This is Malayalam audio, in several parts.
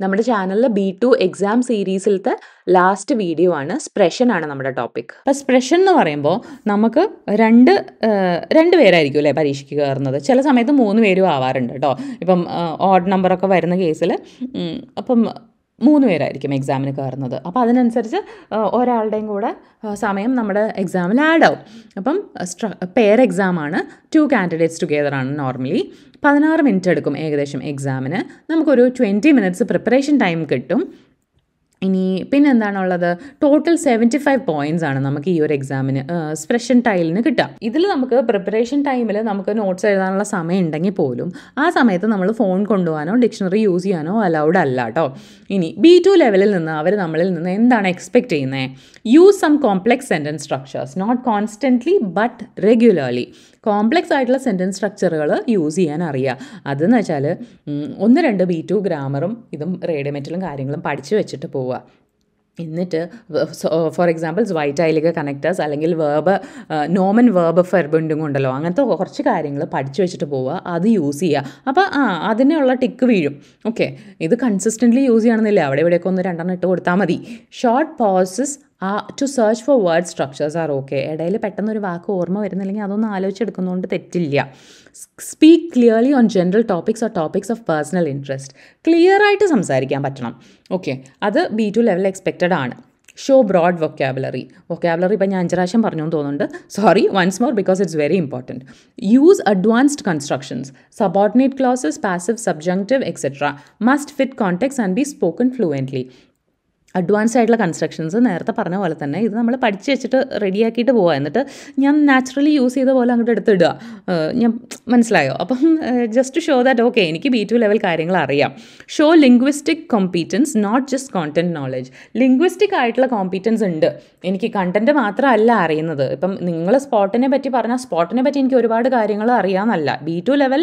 നമ്മുടെ ചാനലിലെ ബി ടു എക്സാം സീരീസിലത്തെ ലാസ്റ്റ് വീഡിയോ ആണ്. സ്പ്രഷൻ ആണ് നമ്മുടെ ടോപ്പിക് അപ്പോൾ സ്പ്രഷൻ എന്ന് പറയുമ്പോൾ നമുക്ക് രണ്ട് രണ്ട് പേരായിരിക്കും അല്ലേ പരീക്ഷയ്ക്ക് കയറുന്നത്. ചില സമയത്ത് മൂന്ന് പേരും ആവാറുണ്ട് കേട്ടോ. ഇപ്പം ഓഡ് നമ്പറൊക്കെ വരുന്ന കേസിൽ അപ്പം മൂന്ന് പേരായിരിക്കും എക്സാമിന് കയറുന്നത്. അപ്പോൾ അതിനനുസരിച്ച് ഒരാളുടെയും കൂടെ സമയം നമ്മുടെ എക്സാമിൽ ആഡ് ആവും. അപ്പം സ്ട്ര പെയർ എക്സാമാണ് ടു കാൻഡിഡേറ്റ്സ് ടുഗെദർ ആണ് നോർമലി പതിനാറ് മിനിറ്റ് എടുക്കും ഏകദേശം എക്സാമിന് നമുക്കൊരു ട്വന്റി മിനിറ്റ്സ് പ്രിപ്പറേഷൻ ടൈം കിട്ടും. ഇനി പിന്നെ എന്താണുള്ളത് ടോട്ടൽ സെവന്റി ഫൈവ് പോയിന്റ്സ് ആണ് നമുക്ക് ഈ ഒരു എക്സാമിന് സ്പ്രഷൻ ടൈലിന് കിട്ടുക. ഇതിൽ നമുക്ക് പ്രിപ്പറേഷൻ ടൈമിൽ നമുക്ക് നോട്ട്സ് എഴുതാനുള്ള സമയം ഉണ്ടെങ്കിൽ പോലും ആ സമയത്ത് നമ്മൾ ഫോൺ കൊണ്ടുപോകാനോ ഡിക്ഷണറി യൂസ് ചെയ്യാനോ അലൗഡ് അല്ല കേട്ടോ ഇനി ബി ടു ലെവലിൽ നിന്ന് അവർ നമ്മളിൽ നിന്ന് എന്താണ് എക്സ്പെക്ട് ചെയ്യുന്നത് use some complex sentence structures not constantly but regularly complex ആയിട്ടുള്ള സെന്റൻസ് സ്ട്രക്ചറുകൾ യൂസ് ചെയ്യാൻ അറിയുക അതെന്ന് വെച്ചാൽ ഒന്ന് രണ്ട് ബി ടു ഗ്രാമറും ഇതും റേഡിയോമെറ്റലും കാര്യങ്ങളും പഠിച്ചു വെച്ചിട്ട് പോവുക എന്നിട്ട് ഫോർ എക്സാമ്പിൾ വൈറ്റൈലിക കണക്റ്റേഴ്സ് അല്ലെങ്കിൽ വേർബ് നോമൻ വേർബ് ഫെർബുണ്ടും ഉണ്ടല്ലോ അങ്ങനത്തെ കുറച്ച് കാര്യങ്ങൾ പഠിച്ചു വെച്ചിട്ട് പോവുക അത് യൂസ് ചെയ്യുക അപ്പോൾ ആ അതിനുള്ള ടിക്ക് വീഴും. ഓക്കെ ഇത് കൺസിസ്റ്റന്റ്ലി യൂസ് ചെയ്യണമെന്നില്ല? അവിടെ ഇവിടെയൊക്കെ ഒന്ന് രണ്ടെണ്ണം ഇട്ട് കൊടുത്താൽ മതി. Short pauses ah to search for word structures are okay ഇടയിൽ പെട്ടെന്ന് ഒരു വാക്ക് ഓർമ്മ വരുന്നില്ലെങ്കിൽ അതൊന്നും ആലോചിച്ചെടുക്കുന്നതുകൊണ്ട് തെറ്റില്ല. Speak clearly on general topics or topics of personal interest clear ആയിട്ട് സംസാരിക്കാൻ പറ്റണം. ഓക്കെ അത് ബി ടു ലെവൽ എക്സ്പെക്റ്റഡ് ആണ്. ഷോ ബ്രോഡ് വൊക്കാബുലറി വൊക്കാബുലറി ഇപ്പം ഞാൻ അഞ്ചരാശം പറഞ്ഞു എന്ന് തോന്നുന്നുണ്ട്. Sorry once more because it's very important use advanced constructions subordinate clauses passive subjunctive etcetera must fit context and be spoken fluently advance ആയിട്ടുള്ള കൺസ്ട്രക്ഷൻസ് നേരത്തെ പറഞ്ഞ പോലെ തന്നെ ഇത് നമ്മൾ പഠിച്ച് വെച്ചിട്ട് റെഡിയാക്കിയിട്ട് പോവുക എന്നിട്ട് ഞാൻ നാച്ചുറലി യൂസ് ചെയ്ത പോലെ അങ്ങോട്ട് എടുത്തിടുക. ഞാൻ മനസ്സിലായോ? അപ്പം ജസ്റ്റ് ഷോ ദാറ്റ് ഓക്കെ എനിക്ക് ബി ടു ലെവൽ കാര്യങ്ങൾ അറിയാം. Show linguistic competence not just content knowledge linguistic ആയിട്ടുള്ള കോമ്പീറ്റൻസ് ഉണ്ട്. എനിക്ക് കണ്ടന്റ് മാത്രമല്ല അറിയുന്നത്. ഇപ്പം നിങ്ങൾ സ്പോട്ടിനെ പറ്റി പറഞ്ഞാൽ സ്പോട്ടിനെ പറ്റി എനിക്ക് ഒരുപാട് കാര്യങ്ങൾ അറിയാമെന്നല്ല. B two level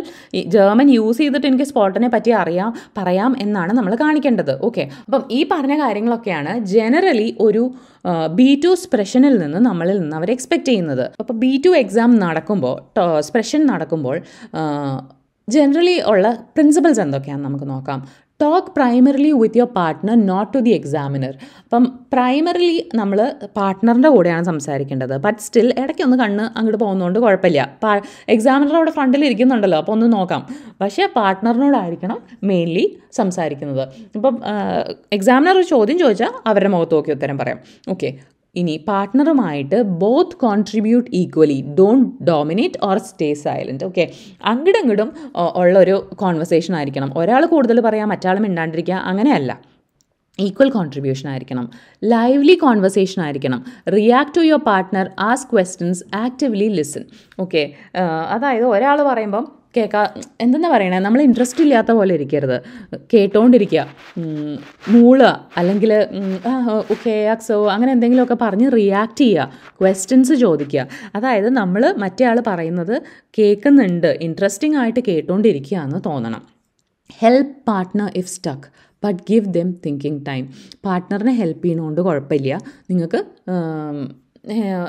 German use ചെയ്തിട്ട് എനിക്ക് സ്പോട്ടിനെ പറ്റി അറിയാം പറയാം എന്നാണ് നമ്മൾ കാണിക്കേണ്ടത്. ഓക്കെ അപ്പം ഈ പറഞ്ഞ കാര്യങ്ങളൊക്കെയാണ് ജനറലി ഒരു ബി ടു സ്പ്രഷനിൽ നിന്ന് നമ്മളിൽ നിന്ന് അവർ എക്സ്പെക്റ്റ് ചെയ്യുന്നത്. അപ്പോൾ ബി ടു എക്സാം നടക്കുമ്പോൾ സ്പ്രഷൻ നടക്കുമ്പോൾ ജനറലി ഉള്ള പ്രിൻസിപ്പൾസ് എന്തൊക്കെയാണെന്ന് നമുക്ക് നോക്കാം. Talk primarily with your partner not to the examiner അപ്പം പ്രൈമറിലി നമ്മൾ പാർട്ട്ണറിന്റെ കൂടെയാണ് സംസാരിക്കേണ്ടത്. ബട്ട് സ്റ്റിൽ ഇടയ്ക്കൊന്ന് കണ്ണ് അങ്ങോട്ട് പോകുന്നതുകൊണ്ട് കുഴപ്പമില്ല. എക്സാമിനർ അവിടെ ഫ്രണ്ടിൽ ഇരിക്കുന്നുണ്ടല്ലോ അപ്പോൾ ഒന്ന് നോക്കാം. പക്ഷേ പാർട്ട്ണറിനോടായിരിക്കണം മെയിൻലി സംസാരിക്കുന്നത്. ഇപ്പം എക്സാമിനർ ഒരു ചോദ്യം ചോദിച്ചാൽ അവരുടെ മുഖത്ത് നോക്കി ഉത്തരം പറയാം. ഓക്കെ ഇനി പാർട്ട്ണറുമായിട്ട് both contribute equally don't dominate or stay silent okay അങ്ങടും ഉള്ളൊരു കോൺവെർസേഷൻ ആയിരിക്കണം. ഒരാൾ കൂടുതൽ പറയാം മറ്റാൾ മിണ്ടാണ്ടിരിക്കുക അങ്ങനെയല്ല. ഈക്വൽ കോൺട്രിബ്യൂഷൻ ആയിരിക്കണം. ലൈവ്ലി കോൺവെർസേഷൻ ആയിരിക്കണം. React to your partner ask questions actively listen okay അതായത് ഒരാൾ പറയുമ്പം കേൾക്കാ എന്തെന്നാ പറയണേ? നമ്മൾ ഇൻട്രസ്റ്റ് ഇല്ലാത്ത പോലെ ഇരിക്കരുത്. കേട്ടോണ്ടിരിക്കുക മൂള. മൂളുക അല്ലെങ്കിൽ ഓക്കെ ആക്സോ അങ്ങനെ എന്തെങ്കിലുമൊക്കെ പറഞ്ഞ് റിയാക്ട് ചെയ്യുക. ക്വസ്റ്റ്യൻസ് ചോദിക്കുക. അതായത് നമ്മൾ മറ്റേ ആൾ പറയുന്നത് കേൾക്കുന്നുണ്ട്. ഇൻട്രസ്റ്റിംഗ് ആയിട്ട് കേട്ടോണ്ടിരിക്കുക എന്ന് തോന്നണം help partner if stuck but give them thinking time പാർട്ട്ണറിനെ help ചെയ്യണോണ്ട് കുഴപ്പമില്ല. നിങ്ങൾക്ക്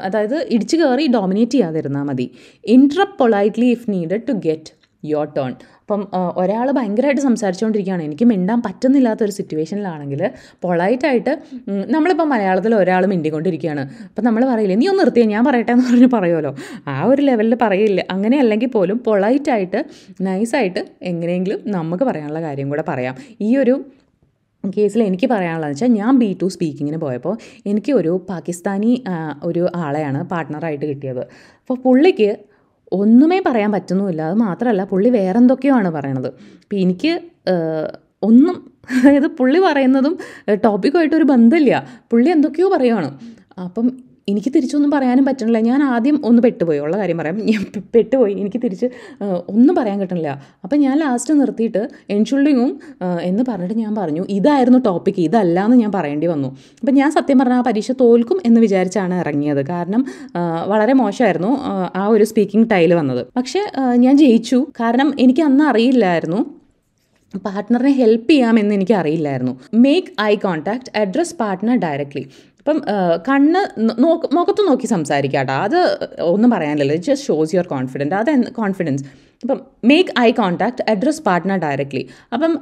അതായത് ഇടിച്ചു കയറി ഡോമിനേറ്റ് ചെയ്യാതിരുന്നാൽ മതി. Interrupt politely if needed to get your turn അപ്പം ഒരാൾ ഭയങ്കരമായിട്ട് സംസാരിച്ചുകൊണ്ടിരിക്കുകയാണ്. എനിക്ക് മിണ്ടാൻ പറ്റുന്നില്ലാത്ത ഒരു സിറ്റുവേഷനിലാണെങ്കിൽ പൊളൈറ്റായിട്ട് നമ്മളിപ്പോൾ മലയാളത്തിൽ ഒരാൾ മിണ്ടിക്കൊണ്ടിരിക്കുകയാണ്. അപ്പം നമ്മൾ പറയില്ലേ നീ ഒന്ന് നിർത്തിയാൽ ഞാൻ പറയട്ടെ എന്ന് പറഞ്ഞ് പറയുമല്ലോ. ആ ഒരു ലെവലിൽ പറയില്ല. അങ്ങനെ അല്ലെങ്കിൽ പോലും പൊളൈറ്റായിട്ട് നൈസായിട്ട് എങ്ങനെയെങ്കിലും നമുക്ക് പറയാനുള്ള കാര്യം കൂടെ പറയാം. ഈ ഒരു കേസിൽ എനിക്ക് പറയാനുള്ളതെന്ന് വെച്ചാൽ ഞാൻ ബി ടു സ്പീക്കിങ്ങിന് പോയപ്പോൾ എനിക്ക് ഒരു പാകിസ്ഥാനി ഒരു ആളെയാണ് പാർട്ട്ണറായിട്ട് കിട്ടിയത്. അപ്പോൾ പുള്ളിക്ക് ഒന്നുമേ പറയാൻ പറ്റുന്നുമില്ല. അത് മാത്രമല്ല പുള്ളി വേറെ എന്തൊക്കെയോ ആണ് പറയണത്. അപ്പോൾ എനിക്ക് ഒന്നും അതായത് പുള്ളി പറയുന്നതും ടോപ്പിക്കുമായിട്ട് ഒരു ബന്ധമില്ല. പുള്ളി എന്തൊക്കെയോ പറയുവാണ്. അപ്പം എനിക്ക് തിരിച്ചൊന്നും പറയാനും പറ്റണില്ല. ഞാൻ ആദ്യം ഒന്ന് പെട്ടുപോയി. ഉള്ള കാര്യം പറയാം. ഞാൻ പെട്ടുപോയി. എനിക്ക് തിരിച്ച് ഒന്നും പറയാൻ കിട്ടണില്ല. അപ്പം ഞാൻ ലാസ്റ്റ് നിർത്തിയിട്ട് എൻഷുൾഡിങ്ങും എന്ന് പറഞ്ഞിട്ട് ഞാൻ പറഞ്ഞു. ഇതായിരുന്നു ടോപ്പിക്ക് ഇതല്ല എന്ന് ഞാൻ പറയേണ്ടി വന്നു. അപ്പം ഞാൻ സത്യം പറഞ്ഞാൽ ആ പരീക്ഷ തോൽക്കും എന്ന് വിചാരിച്ചാണ് ഇറങ്ങിയത്. കാരണം വളരെ മോശമായിരുന്നു ആ ഒരു സ്പീക്കിംഗ് ടൈൽ വന്നത്. പക്ഷേ ഞാൻ ജയിച്ചു. കാരണം എനിക്ക് അന്ന് അറിയില്ലായിരുന്നു. പാർട്ട്ണറിനെ ഹെൽപ്പ് ചെയ്യാമെന്ന് എനിക്ക് അറിയില്ലായിരുന്നു. Make eye contact address partner directly ഇപ്പം ആ, കണ്ണ് നോക്ക് മുഖത്ത് നോക്കി സംസാരിക്കാട്ടോ. അത് ഒന്നും പറയാനില്ല ജസ്റ്റ് ഷോസ് യുവർ കോൺഫിഡന്റ് അത് കോൺഫിഡൻസ് ഇപ്പം make eye contact address partner directly അപ്പം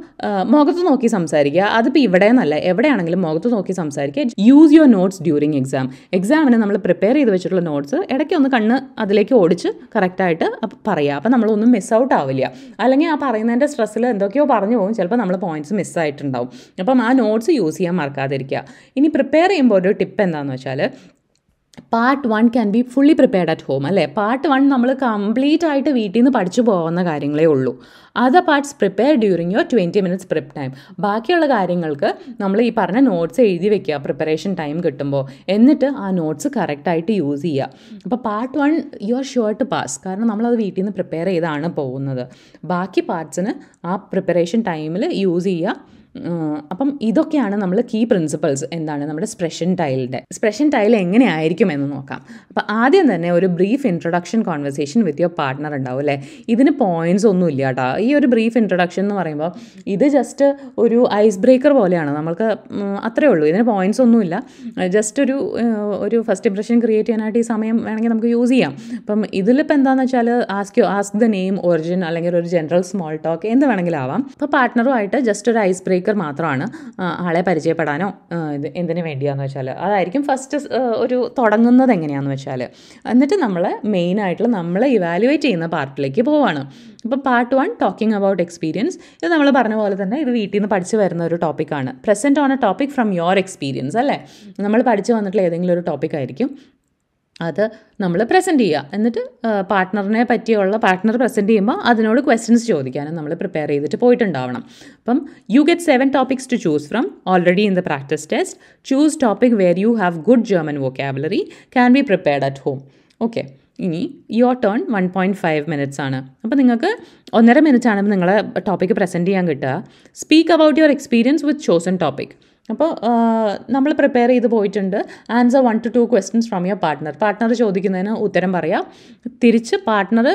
മുഖത്ത് നോക്കി സംസാരിക്കുക. അതിപ്പോൾ ഇവിടെ നിന്നല്ല എവിടെയാണെങ്കിലും മുഖത്ത് നോക്കി സംസാരിക്കുക. Use your notes during exam എക്സാമിന് നമ്മൾ പ്രിപ്പയർ ചെയ്ത് വെച്ചിട്ടുള്ള നോട്ട്സ് ഇടയ്ക്ക് ഒന്ന് കണ്ണ് അതിലേക്ക് ഓടിച്ച് കറക്റ്റായിട്ട് പറയുക അപ്പം നമ്മളൊന്നും മിസ് ഔട്ട് ആവില്ല. അല്ലെങ്കിൽ ആ പറയുന്നതിന്റെ സ്ട്രെസ്സിൽ എന്തൊക്കെയോ പറഞ്ഞു പോകും. ചിലപ്പോൾ നമ്മൾ പോയിന്റ്സ് മിസ്സായിട്ടുണ്ടാവും അപ്പം ആ നോട്ട്സ് യൂസ് ചെയ്യാൻ മറക്കാതിരിക്കുക. ഇനി പ്രിപ്പയർ ചെയ്യുമ്പോൾ ഒരു ടിപ്പ് എന്താണെന്ന് വെച്ചാൽ part one can be fully prepared at home അല്ലേ? പാർട്ട് വൺ നമ്മൾ കംപ്ലീറ്റ് ആയിട്ട് വീട്ടിൽ നിന്ന് പഠിച്ചു പോകുന്ന കാര്യങ്ങളേ ഉള്ളൂ. Other parts prepare during your twenty minutes prep time ബാക്കിയുള്ള കാര്യങ്ങൾക്ക് നമ്മൾ ഈ പറഞ്ഞ നോട്ട്സ് എഴുതി വെക്കുക പ്രിപ്പറേഷൻ ടൈം കിട്ടുമ്പോൾ. എന്നിട്ട് ആ നോട്ട്സ് കറക്റ്റായിട്ട് യൂസ് ചെയ്യുക. അപ്പോൾ part one you are sure to pass കാരണം നമ്മളത് വീട്ടിൽ നിന്ന് പ്രിപ്പയർ ചെയ്താണ് പോകുന്നത്. ബാക്കി പാർട്സിന് ആ പ്രിപ്പറേഷൻ ടൈമിൽ യൂസ് ചെയ്യുക. അപ്പം ഇതൊക്കെയാണ് നമ്മൾ കീ പ്രിൻസിപ്പൾസ് എന്താണ് നമ്മുടെ സ്പ്രഷൻ ടൈലിന്റെ സ്പ്രഷൻ ടൈൽ എങ്ങനെയായിരിക്കും എന്ന് നോക്കാം. അപ്പോൾ ആദ്യം തന്നെ ഒരു brief introduction conversation with your partner ഉണ്ടാവും അല്ലേ? ഇതിന് പോയിന്റ്സ് ഒന്നും ഇല്ല കേട്ടോ. ഈ ഒരു ബ്രീഫ് ഇൻട്രൊഡക്ഷൻ എന്ന് പറയുമ്പോൾ ഇത് ജസ്റ്റ് ഒരു ഐസ് ബ്രേക്കർ പോലെയാണ്. നമ്മൾക്ക് അത്രേ ഉള്ളൂ. ഇതിന് പോയിന്റ്സ് ഒന്നുമില്ല ജസ്റ്റ് ഒരു ഒരു ഫസ്റ്റ് ഇംപ്രഷൻ ക്രിയേറ്റ് ചെയ്യാനായിട്ട് ഈ സമയം വേണമെങ്കിൽ നമുക്ക് യൂസ് ചെയ്യാം. അപ്പം ഇതിലിപ്പോൾ എന്താണെന്ന് വെച്ചാൽ ask ask the name origin അല്ലെങ്കിൽ ഒരു ജനറൽ സ്മോൾ ടോക്ക് എന്ത് വേണമെങ്കിലും ആവാം. അപ്പോൾ പാർട്ട്ണറുമായിട്ട് ജസ്റ്റ് ഒരു ഐസ് ബ്രേക്കർ മാത്രമാണ് ആ, ആളെ പരിചയപ്പെടാനോ ഇത് എന്തിനു വേണ്ടിയാന്ന് വെച്ചാൽ അതായിരിക്കും ഫസ്റ്റ് ഒരു തുടങ്ങുന്നത് എങ്ങനെയാണെന്ന് വെച്ചാൽ എന്നിട്ട് നമ്മൾ മെയിനായിട്ടുള്ള നമ്മൾ ഇവാലുവേറ്റ് ചെയ്യുന്ന പാർട്ടിലേക്ക് പോവാണ്. ഇപ്പം part one talking about experience ഇത് നമ്മൾ പറഞ്ഞ പോലെ തന്നെ ഇത് വീട്ടിൽ നിന്ന് പഠിച്ചു വരുന്ന ഒരു ടോപ്പിക്കാണ് present on a topic from your experience അല്ലേ? നമ്മൾ പഠിച്ചു വന്നിട്ടുള്ള ഏതെങ്കിലും ഒരു ടോപ്പിക് ആയിരിക്കും. അത് നമ്മൾ പ്രസന്റ് ചെയ്യുക. എന്നിട്ട് പാർട്ട്ണറിനെ പറ്റിയുള്ള പാർട്ട്ണർ പ്രസന്റ് ചെയ്യുമ്പോൾ അതിനോട് ക്വസ്റ്റ്യൻസ് ചോദിക്കാനും നമ്മൾ പ്രിപ്പയർ ചെയ്തിട്ട് പോയിട്ടുണ്ടാവണം. അപ്പം you get seven topics to choose from already in the practice test choose topic where you have good German vocabulary can be prepared at home okay ഇനി your turn one point five minutes ആണ്. അപ്പോൾ നിങ്ങൾക്ക് ഒന്നര മിനിറ്റ് ആണ് നിങ്ങളെ ടോപ്പിക്ക് പ്രസന്റ് ചെയ്യാൻ കിട്ടുക. Speak about your experience with chosen topic അപ്പോൾ നമ്മൾ പ്രിപ്പയർ ചെയ്ത് പോയിട്ടുണ്ട്. Answer one to two questions from your partner partner ചോദിക്കുന്നതിന് ഉത്തരം പറയാം. തിരിച്ച് പാർട്ട്ണർ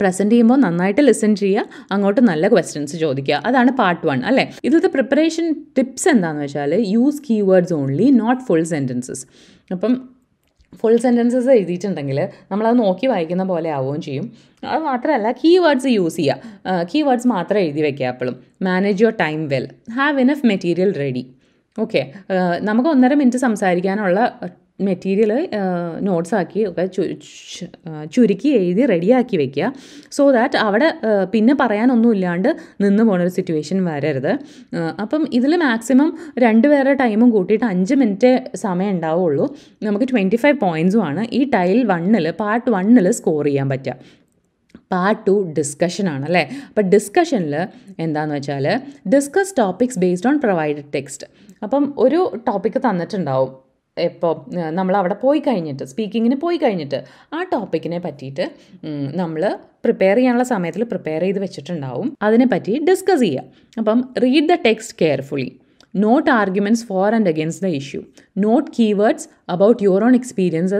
പ്രസന്റ് ചെയ്യുമ്പോൾ നന്നായിട്ട് ലിസൺ ചെയ്യുക. അങ്ങോട്ട് നല്ല ക്വസ്റ്റ്യൻസ് ചോദിക്കുക. അതാണ് പാർട്ട് വൺ അല്ലേ? ഇതിലത്തെ പ്രിപ്പറേഷൻ ടിപ്സ് എന്താണെന്ന് വെച്ചാൽ use keywords only not full sentences അപ്പം ഫുൾ സെന്റൻസസ് എഴുതിയിട്ടുണ്ടെങ്കിൽ നമ്മളത് നോക്കി വായിക്കുന്ന പോലെ ആവുകയും ചെയ്യും. അത് മാത്രമല്ല കീ വേർഡ്സ് യൂസ് ചെയ്യുക. കീ വേർഡ്സ് മാത്രം എഴുതി വയ്ക്കുക എപ്പോഴും. Manage your time well have enough material ready okay നമുക്ക് ഒന്നര മിനിറ്റ് സംസാരിക്കാനുള്ള മെറ്റീരിയൽ നോട്ട്സ് ആക്കി ഒക്കെ ചുരുക്കി എഴുതി റെഡിയാക്കി വെക്കുക. സോ ദാറ്റ് അവിടെ പിന്നെ പറയാനൊന്നും ഇല്ലാണ്ട് നിന്ന് പോണൊരു സിറ്റുവേഷൻ വരരുത്. അപ്പം ഇതിൽ മാക്സിമം രണ്ട് പേരുടെ ടൈമും കൂട്ടിയിട്ട് അഞ്ച് മിനിറ്റ് സമയം ഉണ്ടാവുള്ളൂ. നമുക്ക് ട്വന്റി ഫൈവ് ആണ്. ഈ ടൈൽ വണ്ണിൽ പാർട്ട് വണ്ണിൽ സ്കോർ ചെയ്യാൻ പറ്റുക. പാർട്ട് ടു ഡിസ്കഷനാണ് അല്ലേ? അപ്പോൾ ഡിസ്കഷനിൽ എന്താണെന്ന് വെച്ചാൽ discuss topics based on provided text അപ്പം ഒരു ടോപ്പിക്ക് തന്നിട്ടുണ്ടാവും. ഇപ്പോൾ നമ്മൾ അവിടെ പോയി കഴിഞ്ഞിട്ട് സ്പീക്കിങ്ങിന് പോയി കഴിഞ്ഞിട്ട് ആ ടോപ്പിക്കിനെ പറ്റിയിട്ട് നമ്മൾ പ്രിപ്പയർ ചെയ്യാനുള്ള സമയത്തിൽ പ്രിപ്പയർ ചെയ്ത് വെച്ചിട്ടുണ്ടാവും. അതിനെപ്പറ്റി ഡിസ്കസ് ചെയ്യുക അപ്പം read the text carefully note arguments for and against the issue note keywords about your own experience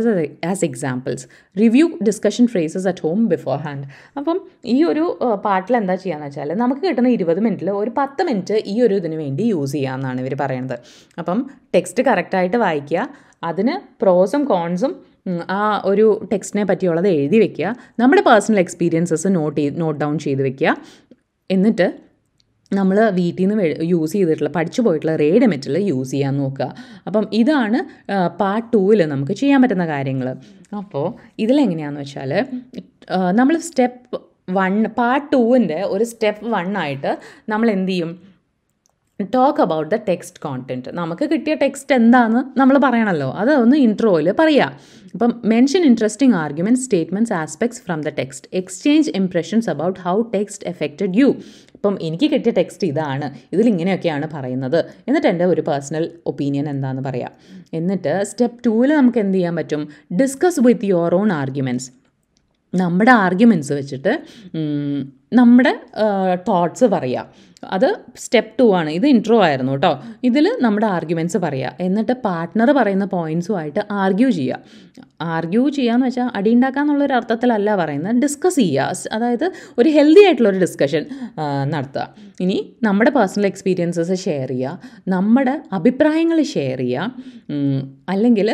as examples review discussion phrases at home beforehand അപ്പം ഈ ഒരു പാട്ടിൽ എന്താ ചെയ്യാന്ന് വെച്ചാൽ നമുക്ക് കിട്ടുന്ന ഇരുപത് മിനിറ്റിൽ ഒരു പത്ത് മിനിറ്റ് ഈ ഒരു ഇതിന് വേണ്ടി യൂസ് ചെയ്യാമെന്നാണ് ഇവർ പറയുന്നത് അപ്പം ടെക്സ്റ്റ് കറക്റ്റായിട്ട് വായിക്കുക അതിന് പ്രോസും കോൺസും ആ ഒരു ടെക്സ്റ്റിനെ പറ്റിയുള്ളത് എഴുതി വെക്കുക നമ്മുടെ personal experiences note note down ചെയ്ത് വെക്കുക. എന്നിട്ട് നമ്മൾ വീട്ടിൽ നിന്ന് യൂസ് ചെയ്തിട്ടുള്ള പഠിച്ചു പോയിട്ടുള്ള റേഡ് മെറ്റീരിയൽ യൂസ് ചെയ്യാൻ നോക്കുക. അപ്പം ഇതാണ് പാർട്ട് ടൂവിൽ നമുക്ക് ചെയ്യാൻ പറ്റുന്ന കാര്യങ്ങൾ അപ്പോൾ ഇതിലെങ്ങനെയാണെന്ന് വെച്ചാൽ നമ്മൾ സ്റ്റെപ്പ് വൺ പാർട്ട് ടൂവിന്റെ ഒരു സ്റ്റെപ്പ് വൺ ആയിട്ട് നമ്മൾ എന്ത് ചെയ്യും? Talk about the text content നമുക്ക് കിട്ടിയ ടെക്സ്റ്റ് എന്താണെന്ന് നമ്മൾ പറയണമല്ലോ അത് ഒന്ന് ഇൻട്രോയിൽ പറയാം. അപ്പം mention interesting argument statements aspects from the text exchange impressions about how text affected you ഇപ്പം എനിക്ക് കിട്ടിയ ടെക്സ്റ്റ് ഇതാണ്. ഇതിലിങ്ങനെയൊക്കെയാണ് പറയുന്നത്. എന്നിട്ട് എന്റെ ഒരു പേഴ്സണൽ ഒപ്പീനിയൻ എന്താണെന്ന് പറയാം. എന്നിട്ട് സ്റ്റെപ്പ് ടൂവിൽ നമുക്ക് എന്ത് ചെയ്യാൻ പറ്റും? Discuss with your own arguments നമ്മുടെ ആർഗ്യുമെന്റ്സ് വെച്ചിട്ട് നമ്മുടെ തോട്ട്സ് പറയുക അത് സ്റ്റെപ്പ് ടു ആണ്. ഇത് ഇൻട്രോ ആയിരുന്നു കേട്ടോ ഇതിൽ നമ്മുടെ ആർഗ്യുമെന്റ്സ് പറയുക എന്നിട്ട് പാർട്ട്ണർ പറയുന്ന പോയിന്റ്സുമായിട്ട് ആർഗ്യൂ ചെയ്യുക ആർഗ്യൂ ചെയ്യുകയെന്ന് വെച്ചാൽ അടി ഉണ്ടാക്കാന്നുള്ളൊരു അർത്ഥത്തിലല്ല പറയുന്നത്. ഡിസ്കസ് ചെയ്യുക അതായത് ഒരു ഹെൽത്തി ആയിട്ടുള്ളൊരു ഡിസ്കഷൻ നടത്തുക ഇനി നമ്മുടെ പേഴ്സണൽ എക്സ്പീരിയൻസസ് ഷെയർ ചെയ്യുക നമ്മുടെ അഭിപ്രായങ്ങൾ ഷെയർ ചെയ്യുക അല്ലെങ്കിൽ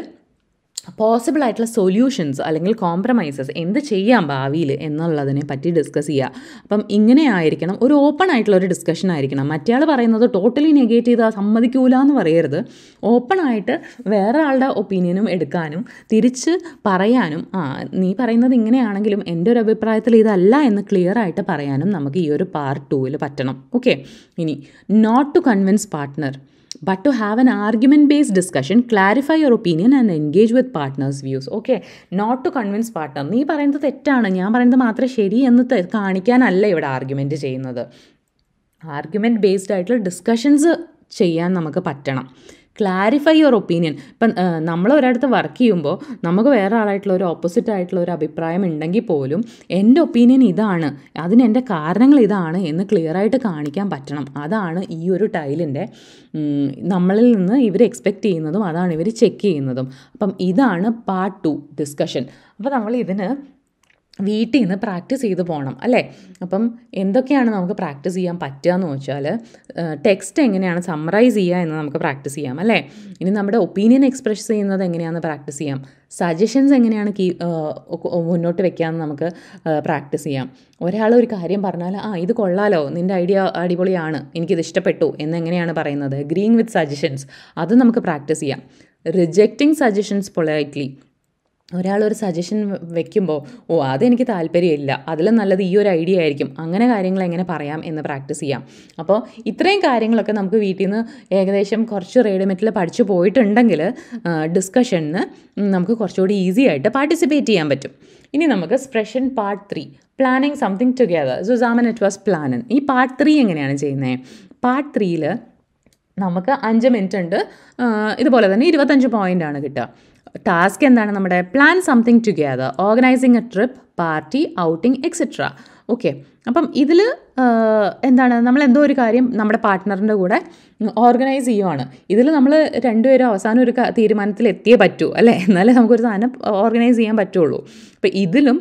പോസിബിൾ ആയിട്ടുള്ള സൊല്യൂഷൻസ് അല്ലെങ്കിൽ കോംപ്രമൈസസ് എന്ത് ചെയ്യാം ഭാവിയിൽ എന്നുള്ളതിനെ പറ്റി ഡിസ്കസ് ചെയ്യുക അപ്പം ഇങ്ങനെ ആയിരിക്കണം ഒരു ഓപ്പൺ ആയിട്ടുള്ള ഒരു ഡിസ്കഷൻ ആയിരിക്കണം. മറ്റേ പറയുന്നത് ടോട്ടലി നെഗേറ്റ് ചെയ്താൽ സമ്മതിക്കൂല എന്ന് പറയരുത്. ഓപ്പൺ ആയിട്ട് വേറെ ആളുടെ ഒപ്പീനിയനും എടുക്കാനും തിരിച്ച് പറയാനും ആ നീ പറയുന്നത് ഇങ്ങനെയാണെങ്കിലും എന്റെ ഒരു അഭിപ്രായത്തിൽ ഇതല്ല എന്ന് ക്ലിയർ ആയിട്ട് പറയാനും നമുക്ക് ഈ ഒരു പാർട്ട് ടൂവിൽ പറ്റണം. ഓക്കെ ഇനി not to convince partner but to have an argument based discussion clarify your opinion and engage with partners views okay not to convince partner നീ പറയുന്നത് തെറ്റാണ് ഞാൻ പറയുന്നത് മാത്രമേ ശരി എന്ന് കാണിക്കാനല്ല ഇവിടെ ആർഗ്യുമെന്റ് ചെയ്യുന്നത് ആർഗ്യുമെന്റ് ബേസ്ഡ് ആയിട്ടുള്ള ഡിസ്കഷൻസ് ചെയ്യാൻ നമുക്ക് പറ്റണം ക്ലാരിഫൈ യുവർ ഒപ്പീനിയൻ ഇപ്പം നമ്മൾ ഒരിടത്ത് വർക്ക് ചെയ്യുമ്പോൾ നമുക്ക് വേറെ ആളായിട്ടുള്ള ഒരു ഓപ്പോസിറ്റ് ആയിട്ടുള്ള ഒരു അഭിപ്രായം ഉണ്ടെങ്കിൽ പോലും എന്റെ ഒപ്പീനിയൻ ഇതാണ് അതിന് എന്റെ കാരണങ്ങൾ ഇതാണ് എന്ന് ക്ലിയർ ആയിട്ട് കാണിക്കാൻ പറ്റണം. അതാണ് ഈ ഒരു ടൈലിന്റെ നമ്മളിൽ നിന്ന് ഇവർ എക്സ്പെക്റ്റ് ചെയ്യുന്നതും അതാണ് ഇവർ ചെക്ക് ചെയ്യുന്നതും. അപ്പം ഇതാണ് പാർട്ട് ടു ഡിസ്കഷൻ അപ്പോൾ നമ്മൾ ഇതിന് വീട്ടിൽ നിന്ന് പ്രാക്ടീസ് ചെയ്ത് പോകണം അല്ലേ? അപ്പം എന്തൊക്കെയാണ് നമുക്ക് പ്രാക്ടീസ് ചെയ്യാൻ പറ്റുക എന്ന് വെച്ചാൽ ടെക്സ്റ്റ് എങ്ങനെയാണ് സമ്മറൈസ് ചെയ്യുക എന്ന് നമുക്ക് പ്രാക്ടീസ് ചെയ്യാം അല്ലേ? ഇനി നമ്മുടെ ഒപ്പീനിയൻ എക്സ്പ്രസ് ചെയ്യുന്നത് എങ്ങനെയാണെന്ന് പ്രാക്ടീസ് ചെയ്യാം. സജഷൻസ് എങ്ങനെയാണ് കീ മുന്നോട്ട് വെക്കാമെന്ന് നമുക്ക് പ്രാക്ടീസ് ചെയ്യാം. ഒരാൾ ഒരു കാര്യം പറഞ്ഞാൽ ആ ഇത് കൊള്ളാലോ നിന്റെ ഐഡിയ അടിപൊളിയാണ് എനിക്കിത് ഇഷ്ടപ്പെട്ടു എന്നെങ്ങനെയാണ് പറയുന്നത്? ഗ്രീൻ വിത്ത് സജഷൻസ് അത് നമുക്ക് പ്രാക്ടീസ് ചെയ്യാം. റിജക്റ്റിംഗ് സജഷൻസ് പൊളൈറ്റ്ലി ഒരാൾ ഒരു സജഷൻ വെക്കുമ്പോൾ ഓ അതെനിക്ക് താല്പര്യമില്ല. അതിലും നല്ലത് ഈ ഒരു ഐഡിയ ആയിരിക്കും. അങ്ങനെ കാര്യങ്ങൾ എങ്ങനെ പറയാം എന്ന് പ്രാക്ടീസ് ചെയ്യാം. അപ്പോൾ ഇത്രയും കാര്യങ്ങളൊക്കെ നമുക്ക് വീട്ടിൽ നിന്ന് ഏകദേശം കുറച്ച് റേഡിമെറ്റിൽ പഠിച്ചു പോയിട്ടുണ്ടെങ്കിൽ ഡിസ്കഷന് നമുക്ക് കുറച്ചുകൂടി ഈസി ആയിട്ട് പാർട്ടിസിപ്പേറ്റ് ചെയ്യാൻ പറ്റും. ഇനി നമുക്ക് സ്പ്രഷൻ part three planning something together സുസാമൻ ഇറ്റ് വാസ് പ്ലാനൻ ഈ പാർട്ട് ത്രീ എങ്ങനെയാണ് ചെയ്യുന്നത് പാർട്ട് ത്രീയിൽ നമുക്ക് അഞ്ച് മിനിറ്റ് ഉണ്ട്. ഇതുപോലെ തന്നെ ഇരുപത്തഞ്ച് പോയിന്റ് ആണ് കിട്ടുക. ടാസ്ക് എന്താണ്? നമ്മുടെ plan something together organizing a trip party outing etcetera okay. അപ്പം ഇതിൽ എന്താണ് നമ്മൾ എന്തോ ഒരു കാര്യം നമ്മുടെ പാർട്ട്ണറിന്റെ കൂടെ ഓർഗനൈസ് ചെയ്യുവാണ്. ഇതിൽ നമ്മൾ രണ്ടുപേരും അവസാനം ഒരു തീരുമാനത്തിൽ എത്തിയേ പറ്റൂ അല്ലേ? എന്നാലേ നമുക്കൊരു സാധനം ഓർഗനൈസ് ചെയ്യാൻ പറ്റുള്ളൂ. അപ്പോൾ ഇതിലും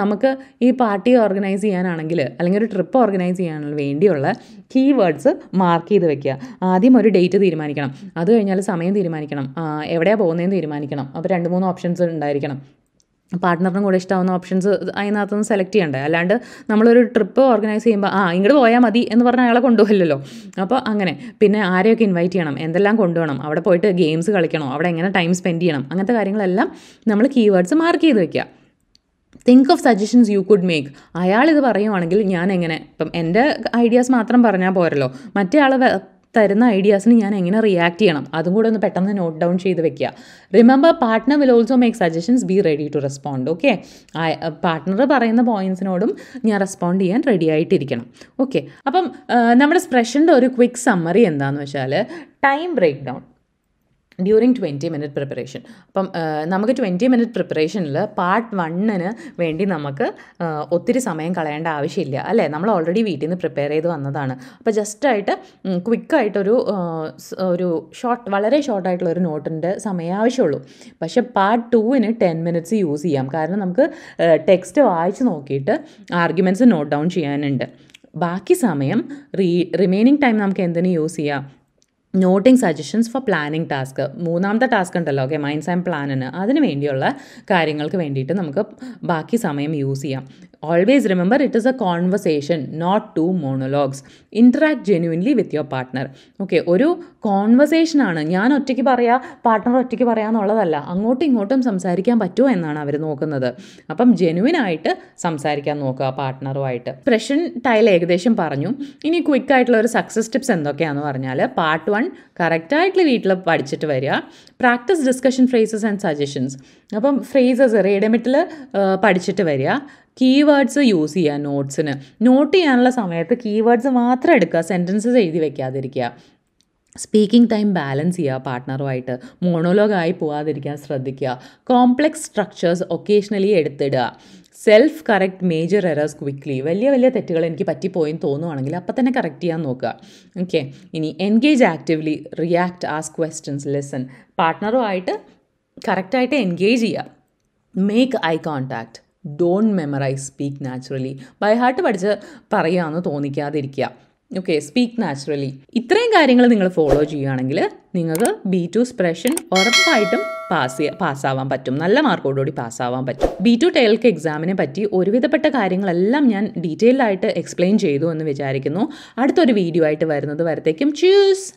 നമുക്ക് ഈ പാർട്ടി ഓർഗനൈസ് ചെയ്യാനാണെങ്കിൽ അല്ലെങ്കിൽ ഒരു ട്രിപ്പ് ഓർഗനൈസ് ചെയ്യാൻ വേണ്ടിയുള്ള കീ വേർഡ്സ് മാർക്ക് ചെയ്ത് വെക്കുക. ആദ്യം ഒരു ഡേറ്റ് തീരുമാനിക്കണം. അത് കഴിഞ്ഞാൽ സമയം തീരുമാനിക്കണം. എവിടെയാണ് പോകുന്നതെന്ന് തീരുമാനിക്കണം. അപ്പോൾ രണ്ട് മൂന്ന് ഓപ്ഷൻസ് ഉണ്ടായിരിക്കണം. പാർട്ട്ണറിനും കൂടെ ഇഷ്ടമാവുന്ന ഓപ്ഷൻസ് അതിനകത്തുനിന്ന് സെലക്ട് ചെയ്യണ്ടേ? അല്ലാണ്ട് നമ്മളൊരു ട്രിപ്പ് ഓർഗനൈസ് ചെയ്യുമ്പോൾ ആ ഇങ്ങോട്ട് പോയാൽ മതി എന്ന് പറഞ്ഞാൽ അയാളെ കൊണ്ടുപോകില്ലല്ലോ. അപ്പോൾ അങ്ങനെ. പിന്നെ ആരെയൊക്കെ ഇൻവൈറ്റ് ചെയ്യണം? എന്തെല്ലാം കൊണ്ടുപോകണം? അവിടെ പോയിട്ട് ഗെയിംസ് കളിക്കണോ? അവിടെ എങ്ങനെ ടൈം സ്പെൻഡ് ചെയ്യണം? അങ്ങനത്തെ കാര്യങ്ങളെല്ലാം നമ്മൾ കീവേഡ്സ് മാർക്ക് ചെയ്ത് വെക്കുക think of suggestions you could make അയാൾ ഇത് പറയുവാണെങ്കിൽ ഞാൻ എങ്ങനെ ഇപ്പം എന്റെ ഐഡിയാസ് മാത്രം പറഞ്ഞാൽ പോരല്ലോ. മറ്റേ ആൾ തരുന്ന ഐഡിയാസിന് ഞാൻ എങ്ങനെ റിയാക്ട് ചെയ്യണം? അതും കൂടെ ഒന്ന് പെട്ടെന്ന് നോട്ട് ഡൗൺ ചെയ്ത് വെക്കുക. Remember partner will also make suggestions be ready to respond okay partner പറയുന്ന പോയിൻസിനോടും ഞാൻ റെസ്പോണ്ട് ചെയ്യാൻ റെഡി ആയിട്ടിരിക്കണം ഓക്കെ അപ്പം നമ്മുടെ സ്പ്രഷന്റെ ഒരു ക്വിക്ക് സമ്മറി എന്താണെന്ന് വെച്ചാൽ time break down during twenty minute preparation അപ്പം നമുക്ക് ട്വന്റി മിനിറ്റ് പ്രിപ്പറേഷനിൽ പാർട്ട് വണ്ണിന് വേണ്ടി നമുക്ക് ഒത്തിരി സമയം കളയേണ്ട ആവശ്യമില്ല. അല്ലേ? നമ്മൾ ഓൾറെഡി വീട്ടിൽ നിന്ന് പ്രിപ്പയർ ചെയ്ത് വന്നതാണ്. അപ്പോൾ ജസ്റ്റായിട്ട് ക്വിക്കായിട്ടൊരു ഒരു ഷോർട്ട് വളരെ ഷോർട്ടായിട്ടുള്ള ഒരു നോട്ടിന്റെ സമയം ആവശ്യമുള്ളൂ. പക്ഷേ പാർട്ട് ടൂവിന് ടെൻ മിനിറ്റ്സ് യൂസ് ചെയ്യാം. കാരണം നമുക്ക് ടെക്സ്റ്റ് വായിച്ച് നോക്കിയിട്ട് ആർഗ്യുമെന്റ്സ് നോട്ട് ഡൗൺ ചെയ്യാനുണ്ട്. ബാക്കി സമയം റീ റിമൈനിങ് ടൈം നമുക്ക് എന്തിനു യൂസ് ചെയ്യാം? Noting suggestions for planning task. മൂന്നാമത്തെ ടാസ്ക് ഉണ്ടല്ലോ ഓക്കെ മൈൻഡ്സ് ആൻഡ് പ്ലാനിന്. അതിന് വേണ്ടിയുള്ള കാര്യങ്ങൾക്ക് വേണ്ടിയിട്ട് നമുക്ക് ബാക്കി സമയം യൂസ് ചെയ്യാം. Always remember it is a conversation not two monologues interact genuinely with your partner okay ഒരു കോൺവെർസേഷനാണ് ഞാൻ ഒറ്റയ്ക്ക് പറയാ പാർട്ട്ണർ ഒറ്റയ്ക്ക് പറയാന്നുള്ളതല്ല അങ്ങോട്ടും ഇങ്ങോട്ടും സംസാരിക്കാൻ പറ്റുമോ എന്നാണ് അവർ നോക്കുന്നത്. അപ്പം ജെനുവിൻ ആയിട്ട് സംസാരിക്കാൻ നോക്കുക പാർട്ട്ണറുമായിട്ട് പ്രഷൻ ടൈൽ ഏകദേശം പറഞ്ഞു. ഇനി ക്വിക്ക് ആയിട്ടുള്ള ഒരു സക്സസ് ടിപ്സ് എന്തൊക്കെയാണെന്ന് പറഞ്ഞാൽ പാർട്ട് വൺ കറക്റ്റായിട്ട് വീട്ടിൽ പഠിച്ചിട്ട് വരിക. Practice discussion phrases and suggestions അപ്പം ഫ്രേസസ് റേഡമിറ്റിൽ പഠിച്ചിട്ട് വരിക. കീവേഡ്സ് യൂസ് ചെയ്യുക നോട്ട്സിന് നോട്ട് ചെയ്യാനുള്ള സമയത്ത് കീവേഡ്സ് മാത്രം എടുക്കുക സെന്റൻസസ് എഴുതി വയ്ക്കാതിരിക്കുക സ്പീക്കിംഗ് ടൈം ബാലൻസ് ചെയ്യുക പാർട്ട്ണറുമായിട്ട് മോണോലോഗായി പോവാതിരിക്കാൻ ശ്രദ്ധിക്കുക. Complex structures occasionally എടുത്തിടുക. Self correct major errors quickly വലിയ വലിയ തെറ്റുകൾ എനിക്ക് പറ്റിപ്പോയെന്ന് തോന്നുവാണെങ്കിൽ അപ്പം തന്നെ കറക്റ്റ് ചെയ്യാൻ നോക്കുക. ഓക്കെ ഇനി engage actively react ask questions listen പാർട്ട്ണറുമായിട്ട് കറക്റ്റായിട്ട് എൻഗേജ് ചെയ്യുക. Make eye contact don't memorize speak naturally by heart പഠിച്ച് പറയാമെന്ന് തോന്നിക്കാതിരിക്കുക. ഓക്കെ സ്പീക്ക് നാച്ചുറലി ഇത്രയും കാര്യങ്ങൾ നിങ്ങൾ ഫോളോ ചെയ്യുകയാണെങ്കിൽ നിങ്ങൾക്ക് ബി ടു സ്പ്രഷൻ ഉറപ്പായിട്ടും പാസ് പാസ്സാവാൻ പറ്റും. നല്ല മാർക്കോടുകൂടി പാസ്സാവാൻ പറ്റും. ബി ടു ടെൽക്ക് എക്സാമിനെ പറ്റി ഒരുവിധപ്പെട്ട കാര്യങ്ങളെല്ലാം ഞാൻ ഡീറ്റെയിൽഡായിട്ട് എക്സ്പ്ലെയിൻ ചെയ്തു എന്ന് വിചാരിക്കുന്നു. അടുത്തൊരു വീഡിയോ ആയിട്ട് വരുന്നത് വരത്തേക്കും. ചൂസ്